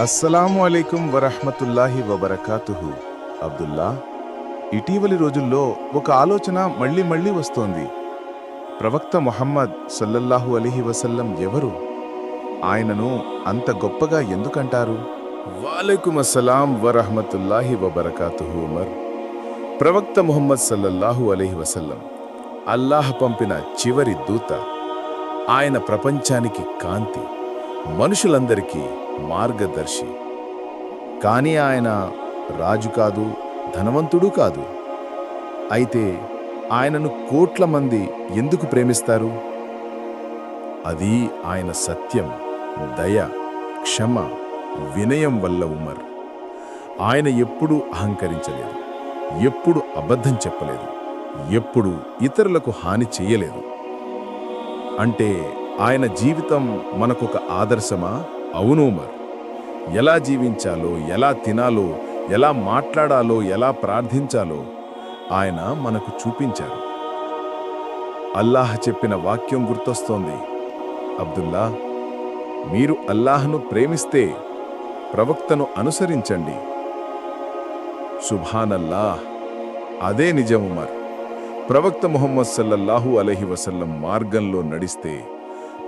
అస్సలాము అలైకుం వరహ్మతుల్లాహి వబరకాతుహు. అబ్దుల్లా ఇటీవలి రోజుల్లో ఒక ఆలోచన మళ్ళీ మళ్ళీ వస్తోంది. ప్రవక్త మొహమ్మద్ సల్లల్లాహు అలీహి వసల్లం ఎవరు? ఆయనను అంత గొప్పగా ఎందుకంటారు? వాలేకుం అస్సలాం వరహ్మతుల్లాహి వబర్కాతుహు ఉమర్. ప్రవక్త ముహమ్మద్ సల్లల్లాహు అలీహి వసల్లం అల్లాహ్ పంపిన చివరి దూత. ఆయన ప్రపంచానికి కాంతి. మనుషులందరికీ మార్గదర్శి. కానీ ఆయన రాజు కాదు ధనవంతుడు కాదు. అయితే ఆయనను కోట్ల మంది ఎందుకు ప్రేమిస్తారు? అది ఆయన సత్యం దయ క్షమ వినయం వల్ల ఉమర్ ఆయన ఎప్పుడూ అహంకరించలేదు ఎప్పుడు అబద్ధం చెప్పలేదు ఎప్పుడు ఇతరులకు హాని చెయ్యలేదు అంటే ఆయన జీవితం మనకొక ఆదర్శమా? అవును ఉమర్. ఎలా జీవించాలో ఎలా తినాలో ఎలా మాట్లాడాలో ఎలా ప్రార్థించాలో ఆయన మనకు చూపించారు. అల్లాహ్ చెప్పిన వాక్యం గుర్తొస్తోంది. అబ్దుల్లా మీరు అల్లాహ్ను ప్రేమిస్తే ప్రవక్తను అనుసరించండి. సుభానల్లాహ్. అదే నిజం ఉమర్. ప్రవక్త ముహమ్మద్ సల్లల్లాహు అలహి వసల్లం మార్గంలో నడిస్తే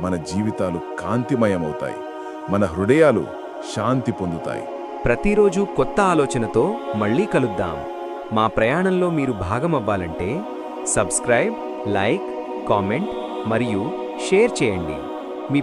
మన జీవితాలు కాంతిమయమవుతాయి. మన హృదయాలు శాంతి పొందుతాయి. ప్రతిరోజు కొత్త ఆలోచనతో మళ్ళీ కలుద్దాం. మా ప్రయాణంలో మీరు భాగమవ్వాలంటే సబ్స్క్రైబ్ లైక్ కామెంట్ మరియు షేర్ చేయండి. మీ